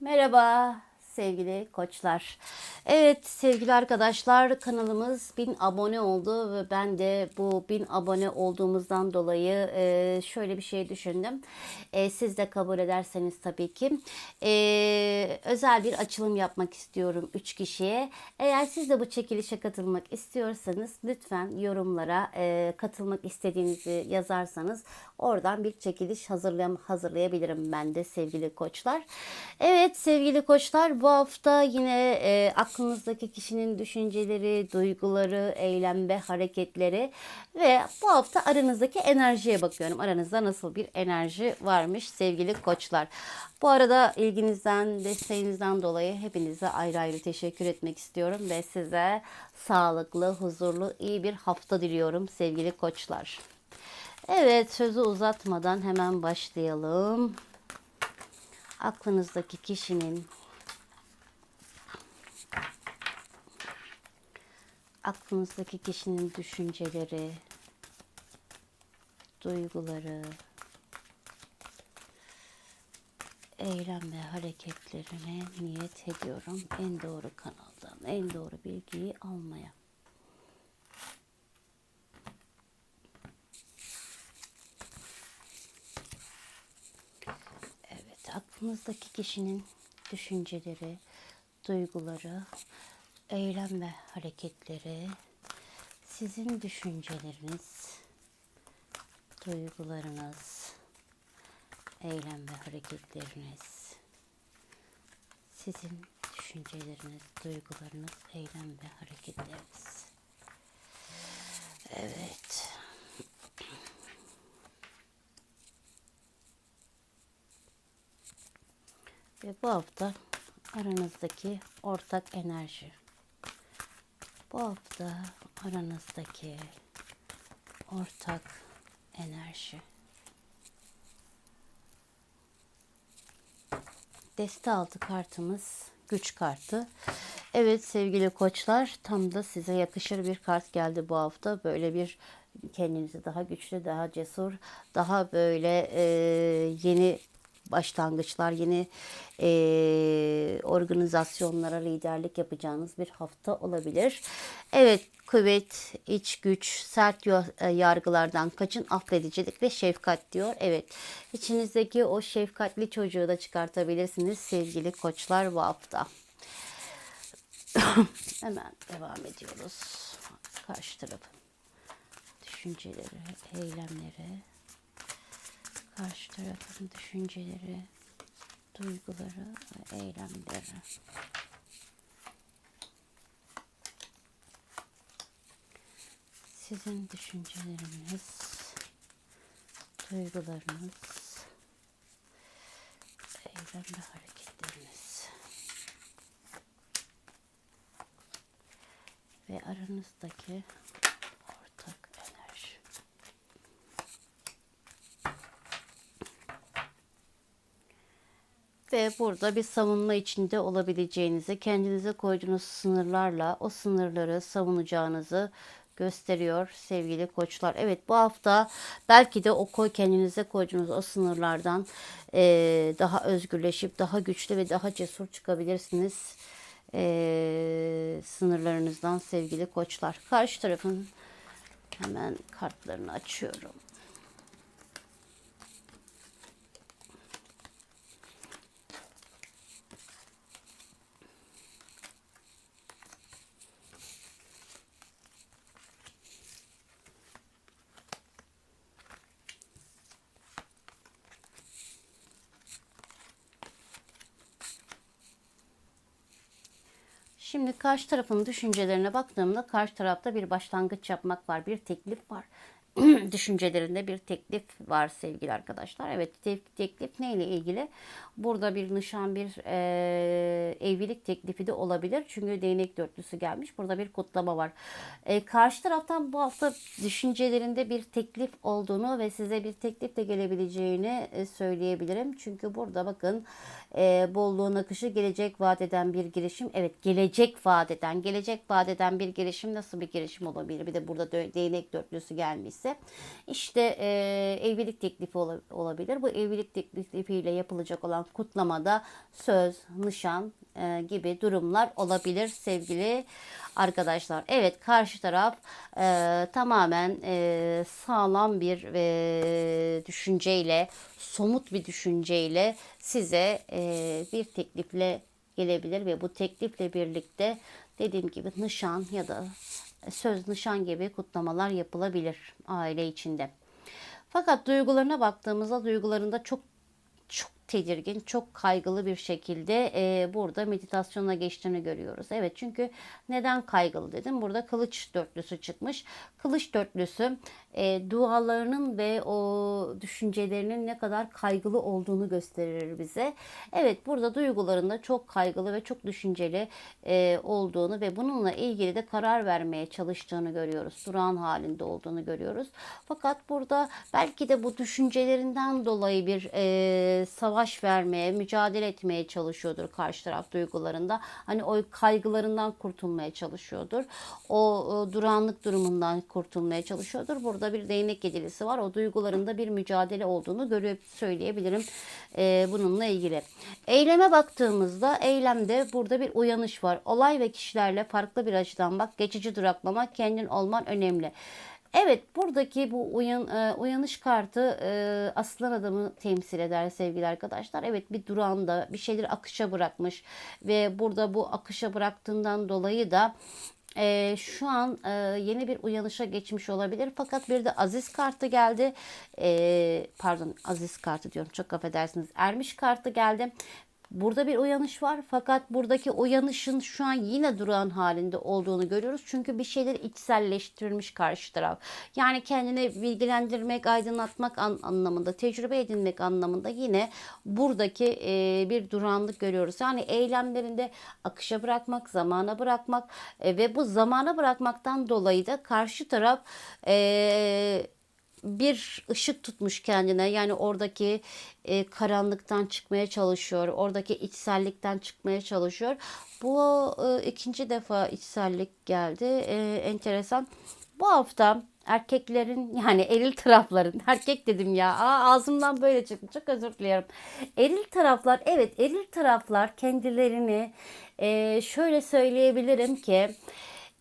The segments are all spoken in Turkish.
Merhaba sevgili koçlar. Evet sevgili arkadaşlar kanalımız 1000 abone oldu ve ben de bu 1000 abone olduğumuzdan dolayı e, şöyle bir şey düşündüm. E, siz de kabul ederseniz tabii ki e, özel bir açılım yapmak istiyorum 3 kişiye. Eğer siz de bu çekilişe katılmak istiyorsanız lütfen yorumlara e, katılmak istediğinizi yazarsanız oradan bir çekiliş hazırlayabilirim ben de sevgili koçlar. Evet sevgili koçlar bu hafta yine e, aklınızdaki kişinin düşünceleri, duyguları, eylem ve hareketleri ve bu hafta aranızdaki enerjiye bakıyorum. Aranızda nasıl bir enerji varmış sevgili koçlar. Bu arada ilginizden, desteğinizden dolayı hepinize ayrı ayrı teşekkür etmek istiyorum ve size sağlıklı, huzurlu, iyi bir hafta diliyorum sevgili koçlar. Evet sözü uzatmadan hemen başlayalım. Aklınızdaki kişinin aklınızdaki kişinin düşünceleri, duyguları, eylem ve hareketlerine niyet ediyorum. En doğru kanaldan, en doğru bilgiyi almaya. Evet, aklınızdaki kişinin düşünceleri, duyguları, eylem ve hareketleri, sizin düşünceleriniz, duygularınız, eylem ve hareketleriniz, sizin düşünceleriniz, duygularınız, eylem ve hareketleriniz. Evet. Ve bu hafta aranızdaki ortak enerji. Bu hafta aranızdaki ortak enerji. Deste altı kartımız güç kartı. Evet sevgili koçlar tam da size yakışır bir kart geldi bu hafta. Böyle bir kendinizi daha güçlü, daha cesur, daha böyle e, yeni başlangıçlar, yeni e, organizasyonlara liderlik yapacağınız bir hafta olabilir. Evet, kuvvet, iç güç, sert e, yargılardan kaçın, affedicilik ve şefkat diyor. Evet, içinizdeki o şefkatli çocuğu da çıkartabilirsiniz sevgili koçlar bu hafta. Hemen devam ediyoruz. Karşı tarafın düşünceleri, eylemleri karşı tarafın düşünceleri, duyguları ve eylemleri. Sizin düşünceleriniz, duygularınız, eylem ve hareketleriniz. Ve aranızdaki ortak enerji. Ve burada bir savunma içinde olabileceğinizi, kendinize koyduğunuz sınırlarla o sınırları savunacağınızı gösteriyor sevgili koçlar. Evet bu hafta belki de o koy kendinize koyduğunuz o sınırlardan eee, daha özgürleşip daha güçlü ve daha cesur çıkabilirsiniz. Eee, sınırlarınızdan sevgili koçlar. Karşı tarafın hemen kartlarını açıyorum. Şimdi karşı tarafın düşüncelerine baktığımda karşı tarafta bir başlangıç yapmak var, bir teklif var. Düşüncelerinde bir teklif var sevgili arkadaşlar. Evet te- teklif neyle ilgili? Burada bir nişan, bir e, evlilik teklifi de olabilir. Çünkü değnek dörtlüsü gelmiş. Burada bir kutlama var. E, karşı taraftan bu hafta düşüncelerinde bir teklif olduğunu ve size bir teklif de gelebileceğini e, söyleyebilirim. Çünkü burada bakın e, bolluğun akışı gelecek vaat eden bir girişim. Evet gelecek vaat eden, gelecek vaat eden bir girişim nasıl bir girişim olabilir? Bir de burada değnek dörtlüsü gelmişse. İşte e, evlilik teklifi ola- olabilir. Bu evlilik teklifiyle yapılacak olan kutlamada söz, nişan e, gibi durumlar olabilir sevgili arkadaşlar. Evet karşı taraf e, tamamen e, sağlam bir e, düşünceyle, somut bir düşünceyle size e, bir teklifle gelebilir ve bu teklifle birlikte dediğim gibi nişan ya da söz nişan gibi kutlamalar yapılabilir aile içinde. Fakat duygularına baktığımızda duygularında çok çok tedirgin, çok kaygılı bir şekilde e, burada meditasyona geçtiğini görüyoruz. Evet çünkü neden kaygılı dedim? Burada kılıç dörtlüsü çıkmış. Kılıç dörtlüsü e, dualarının ve o düşüncelerinin ne kadar kaygılı olduğunu gösterir bize. Evet burada duygularında çok kaygılı ve çok düşünceli e, olduğunu ve bununla ilgili de karar vermeye çalıştığını görüyoruz. Durağan halinde olduğunu görüyoruz. Fakat burada belki de bu düşüncelerinden dolayı bir e, savaş vermeye, mücadele etmeye çalışıyordur karşı taraf duygularında. Hani o kaygılarından kurtulmaya çalışıyordur. O, duranlık durumundan kurtulmaya çalışıyordur. Burada bir değnek yedilisi var. O duygularında bir mücadele olduğunu görüp söyleyebilirim e, bununla ilgili. Eyleme baktığımızda eylemde burada bir uyanış var. Olay ve kişilerle farklı bir açıdan bak. Geçici duraklamak, kendin olman önemli. Evet buradaki bu uyan, e, uyanış kartı e, aslan adamı temsil eder sevgili arkadaşlar. Evet bir durağında bir şeyleri akışa bırakmış ve burada bu akışa bıraktığından dolayı da e, şu an e, yeni bir uyanışa geçmiş olabilir. Fakat bir de Aziz kartı geldi. E, pardon Aziz kartı diyorum çok affedersiniz. Ermiş kartı geldi. Burada bir uyanış var fakat buradaki uyanışın şu an yine duran halinde olduğunu görüyoruz. Çünkü bir şeyler içselleştirilmiş karşı taraf. Yani kendini bilgilendirmek, aydınlatmak an- anlamında, tecrübe edinmek anlamında yine buradaki e, bir duranlık görüyoruz. Yani eylemlerinde akışa bırakmak, zamana bırakmak e, ve bu zamana bırakmaktan dolayı da karşı taraf e, bir ışık tutmuş kendine. Yani oradaki e, karanlıktan çıkmaya çalışıyor. Oradaki içsellikten çıkmaya çalışıyor. Bu e, ikinci defa içsellik geldi. E, enteresan. Bu hafta erkeklerin yani eril tarafların erkek dedim ya Aa, ağzımdan böyle çıktı çok özür dilerim. Eril taraflar evet eril taraflar kendilerini e, şöyle söyleyebilirim ki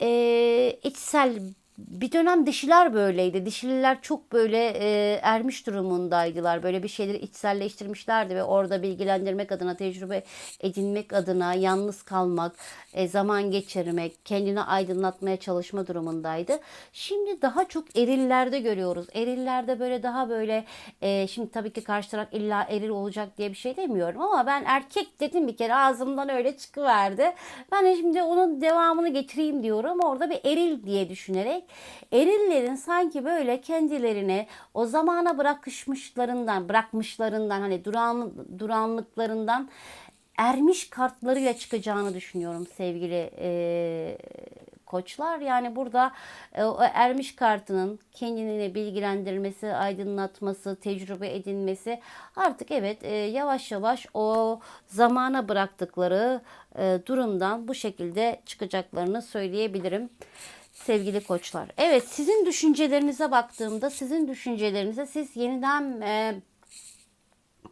e, içsel bir dönem dişiler böyleydi. Dişililer çok böyle e, ermiş durumundaydılar. Böyle bir şeyleri içselleştirmişlerdi ve orada bilgilendirmek adına, tecrübe edinmek adına, yalnız kalmak, e, zaman geçirmek, kendini aydınlatmaya çalışma durumundaydı. Şimdi daha çok erillerde görüyoruz. Erillerde böyle daha böyle, e, şimdi tabii ki karşı taraf illa eril olacak diye bir şey demiyorum ama ben erkek dedim bir kere ağzımdan öyle çıkıverdi. Ben de şimdi onun devamını getireyim diyorum. Orada bir eril diye düşünerek erillerin sanki böyle kendilerine o zamana bırakışmışlarından, bırakmışlarından hani duran, duranlıklarından ermiş kartlarıyla çıkacağını düşünüyorum sevgili e, koçlar. Yani burada e, o ermiş kartının kendini bilgilendirmesi, aydınlatması, tecrübe edinmesi artık evet e, yavaş yavaş o zamana bıraktıkları e, durumdan bu şekilde çıkacaklarını söyleyebilirim sevgili koçlar. Evet sizin düşüncelerinize baktığımda sizin düşüncelerinize siz yeniden e,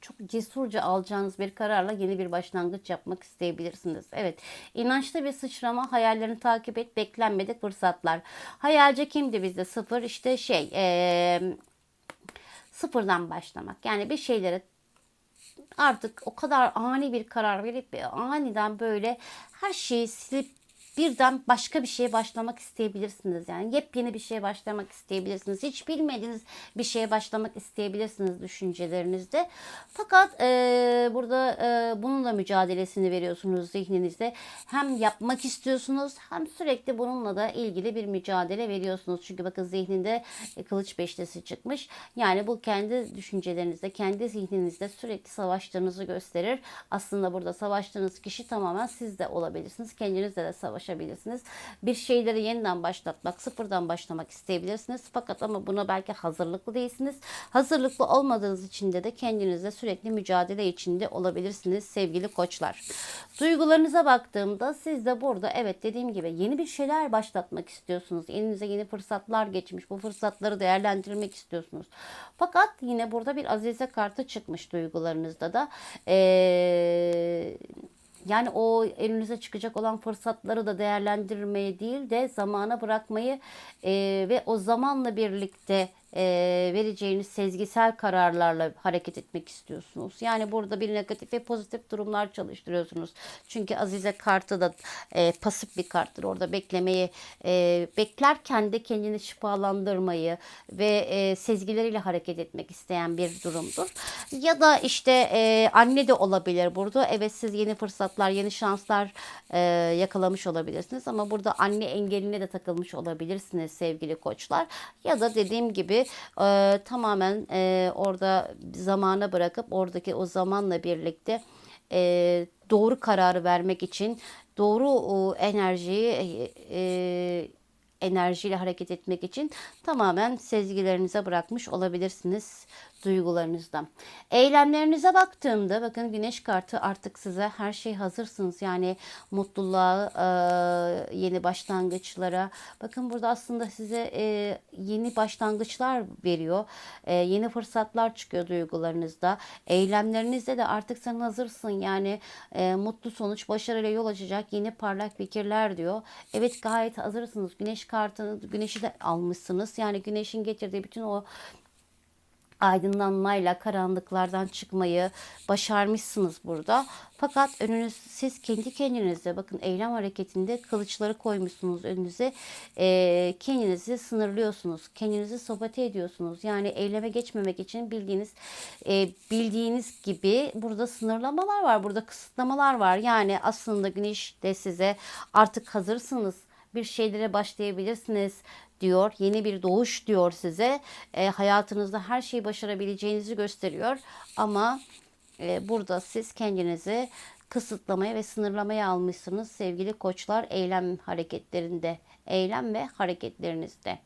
çok cesurca alacağınız bir kararla yeni bir başlangıç yapmak isteyebilirsiniz. Evet, inançlı bir sıçrama, hayallerini takip et, beklenmedik fırsatlar. Hayalci kimdi bizde? Sıfır işte şey, e, sıfırdan başlamak. Yani bir şeylere artık o kadar ani bir karar verip aniden böyle her şeyi silip birden başka bir şeye başlamak isteyebilirsiniz. Yani yepyeni bir şeye başlamak isteyebilirsiniz. Hiç bilmediğiniz bir şeye başlamak isteyebilirsiniz düşüncelerinizde. Fakat e, burada e, bunun da mücadelesini veriyorsunuz zihninizde. Hem yapmak istiyorsunuz hem sürekli bununla da ilgili bir mücadele veriyorsunuz. Çünkü bakın zihninde e, kılıç beşlisi çıkmış. Yani bu kendi düşüncelerinizde, kendi zihninizde sürekli savaştığınızı gösterir. Aslında burada savaştığınız kişi tamamen siz de olabilirsiniz. Kendinizle de savaş savaşabilirsiniz. Bir şeyleri yeniden başlatmak, sıfırdan başlamak isteyebilirsiniz. Fakat ama buna belki hazırlıklı değilsiniz. Hazırlıklı olmadığınız için de de kendinizle sürekli mücadele içinde olabilirsiniz sevgili koçlar. Duygularınıza baktığımda siz de burada evet dediğim gibi yeni bir şeyler başlatmak istiyorsunuz. Elinize yeni fırsatlar geçmiş. Bu fırsatları değerlendirmek istiyorsunuz. Fakat yine burada bir azize kartı çıkmış duygularınızda da. Ee, yani o elinize çıkacak olan fırsatları da değerlendirmeyi değil de zamana bırakmayı e, ve o zamanla birlikte e, vereceğiniz sezgisel kararlarla hareket etmek istiyorsunuz. Yani burada bir negatif ve pozitif durumlar çalıştırıyorsunuz. Çünkü Azize kartı da e, pasif bir karttır. Orada beklemeyi e, beklerken de kendini şifalandırmayı ve e, sezgileriyle hareket etmek isteyen bir durumdur. Ya da işte e, anne de olabilir burada. Evet siz yeni fırsatlar, yeni şanslar e, yakalamış olabilirsiniz ama burada anne engeline de takılmış olabilirsiniz sevgili koçlar. Ya da dediğim gibi e, tamamen e, orada zamana bırakıp oradaki o zamanla birlikte e, doğru kararı vermek için doğru o enerjiyi e, enerjiyle hareket etmek için tamamen sezgilerinize bırakmış olabilirsiniz duygularınızda. Eylemlerinize baktığımda bakın güneş kartı artık size her şey hazırsınız. Yani mutluluğa, e, yeni başlangıçlara. Bakın burada aslında size e, yeni başlangıçlar veriyor. E, yeni fırsatlar çıkıyor duygularınızda. Eylemlerinizde de artık sen hazırsın. Yani mutlu sonuç, başarıyla yol açacak yeni parlak fikirler diyor. Evet gayet hazırsınız. Güneş kartını, güneşi de almışsınız. Yani güneşin getirdiği bütün o aydınlanmayla karanlıklardan çıkmayı başarmışsınız burada. Fakat önünüz siz kendi kendinizde bakın eylem hareketinde kılıçları koymuşsunuz önünüze. E, kendinizi sınırlıyorsunuz. Kendinizi sabote ediyorsunuz. Yani eyleme geçmemek için bildiğiniz e, bildiğiniz gibi burada sınırlamalar var. Burada kısıtlamalar var. Yani aslında güneş de size artık hazırsınız bir şeylere başlayabilirsiniz diyor. Yeni bir doğuş diyor size. E, hayatınızda her şeyi başarabileceğinizi gösteriyor. Ama e, burada siz kendinizi kısıtlamaya ve sınırlamaya almışsınız sevgili koçlar eylem hareketlerinde, eylem ve hareketlerinizde.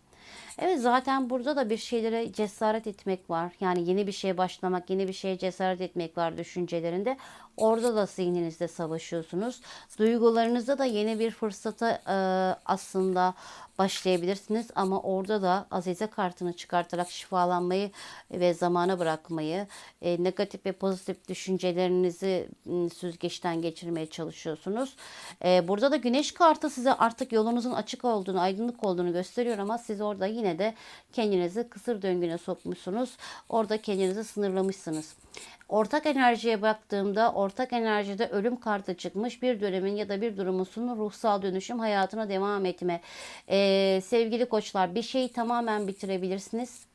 Evet zaten burada da bir şeylere cesaret etmek var. Yani yeni bir şeye başlamak, yeni bir şeye cesaret etmek var düşüncelerinde. Orada da zihninizde savaşıyorsunuz. Duygularınızda da yeni bir fırsata e, aslında başlayabilirsiniz ama orada da Azize kartını çıkartarak şifalanmayı ve zamana bırakmayı, e, negatif ve pozitif düşüncelerinizi m, süzgeçten geçirmeye çalışıyorsunuz. E, burada da Güneş kartı size artık yolunuzun açık olduğunu, aydınlık olduğunu gösteriyor ama siz orada yine de kendinizi kısır döngüne sokmuşsunuz. Orada kendinizi sınırlamışsınız. Ortak enerjiye baktığımda ortak enerjide ölüm kartı çıkmış bir dönemin ya da bir durumun ruhsal dönüşüm hayatına devam etme. Ee, sevgili koçlar bir şeyi tamamen bitirebilirsiniz.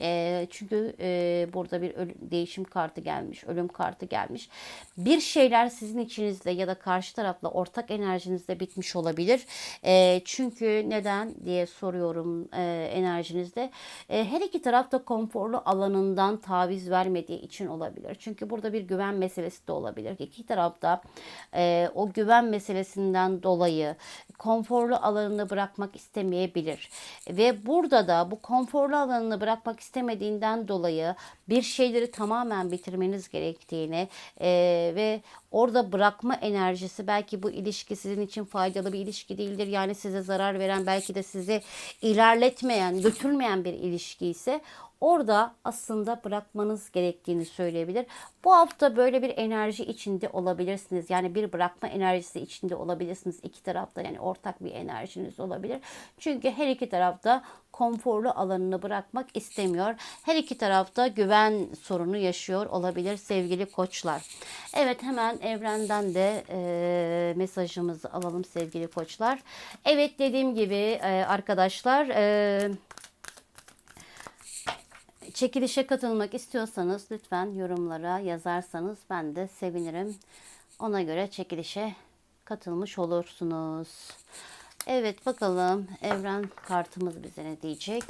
E, çünkü e, burada bir ölüm, değişim kartı gelmiş, ölüm kartı gelmiş. Bir şeyler sizin içinizde ya da karşı tarafla ortak enerjinizde bitmiş olabilir. E, çünkü neden diye soruyorum e, enerjinizde. E, her iki taraf da konforlu alanından taviz vermediği için olabilir. Çünkü burada bir güven meselesi de olabilir. İki tarafta e, o güven meselesinden dolayı konforlu alanını bırakmak istemeyebilir. Ve burada da bu konforlu alanını bırakmak istemediğinden dolayı bir şeyleri tamamen bitirmeniz gerektiğini e, ve orada bırakma enerjisi belki bu ilişki sizin için faydalı bir ilişki değildir. Yani size zarar veren belki de sizi ilerletmeyen, götürmeyen bir ilişki ise orada aslında bırakmanız gerektiğini söyleyebilir. Bu hafta böyle bir enerji içinde olabilirsiniz. Yani bir bırakma enerjisi içinde olabilirsiniz. İki tarafta yani ortak bir enerjiniz olabilir. Çünkü her iki tarafta konforlu alanını bırakmak istemiyor. Her iki tarafta güven sorunu yaşıyor olabilir sevgili koçlar. Evet hemen evrenden de e, mesajımızı alalım sevgili koçlar. Evet dediğim gibi e, arkadaşlar e, çekilişe katılmak istiyorsanız lütfen yorumlara yazarsanız ben de sevinirim. Ona göre çekilişe katılmış olursunuz. Evet bakalım evren kartımız bize ne diyecek?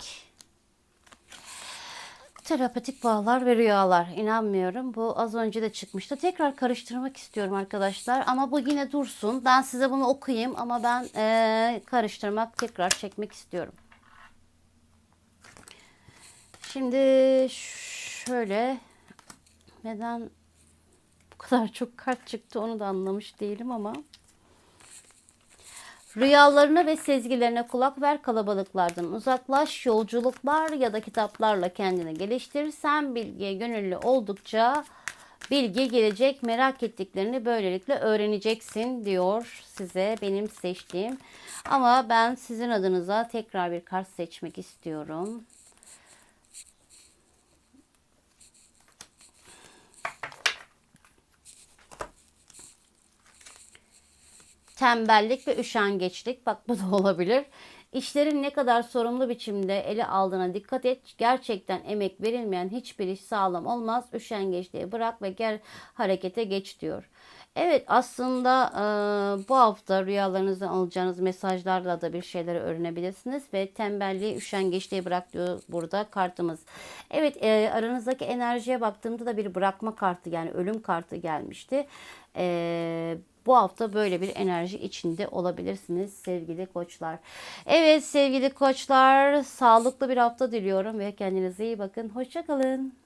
Terapetik bağlar ve rüyalar. İnanmıyorum. Bu az önce de çıkmıştı. Tekrar karıştırmak istiyorum arkadaşlar. Ama bu yine dursun. Ben size bunu okuyayım ama ben eee, karıştırmak, tekrar çekmek istiyorum. Şimdi şöyle neden bu kadar çok kart çıktı onu da anlamış değilim ama Rüyalarına ve sezgilerine kulak ver kalabalıklardan uzaklaş yolculuklar ya da kitaplarla kendini geliştirirsen bilgiye gönüllü oldukça bilgi gelecek merak ettiklerini böylelikle öğreneceksin diyor size benim seçtiğim ama ben sizin adınıza tekrar bir kart seçmek istiyorum. Tembellik ve üşengeçlik. Bak bu da olabilir. İşlerin ne kadar sorumlu biçimde ele aldığına dikkat et. Gerçekten emek verilmeyen hiçbir iş sağlam olmaz. Üşengeçliği bırak ve gel harekete geç diyor. Evet aslında e, bu hafta rüyalarınızdan alacağınız mesajlarla da bir şeyleri öğrenebilirsiniz ve tembelliği, üşengeçliği bırak diyor burada kartımız. Evet e, aranızdaki enerjiye baktığımda da bir bırakma kartı yani ölüm kartı gelmişti. E, bu hafta böyle bir enerji içinde olabilirsiniz sevgili koçlar. Evet sevgili koçlar sağlıklı bir hafta diliyorum ve kendinize iyi bakın. Hoşçakalın.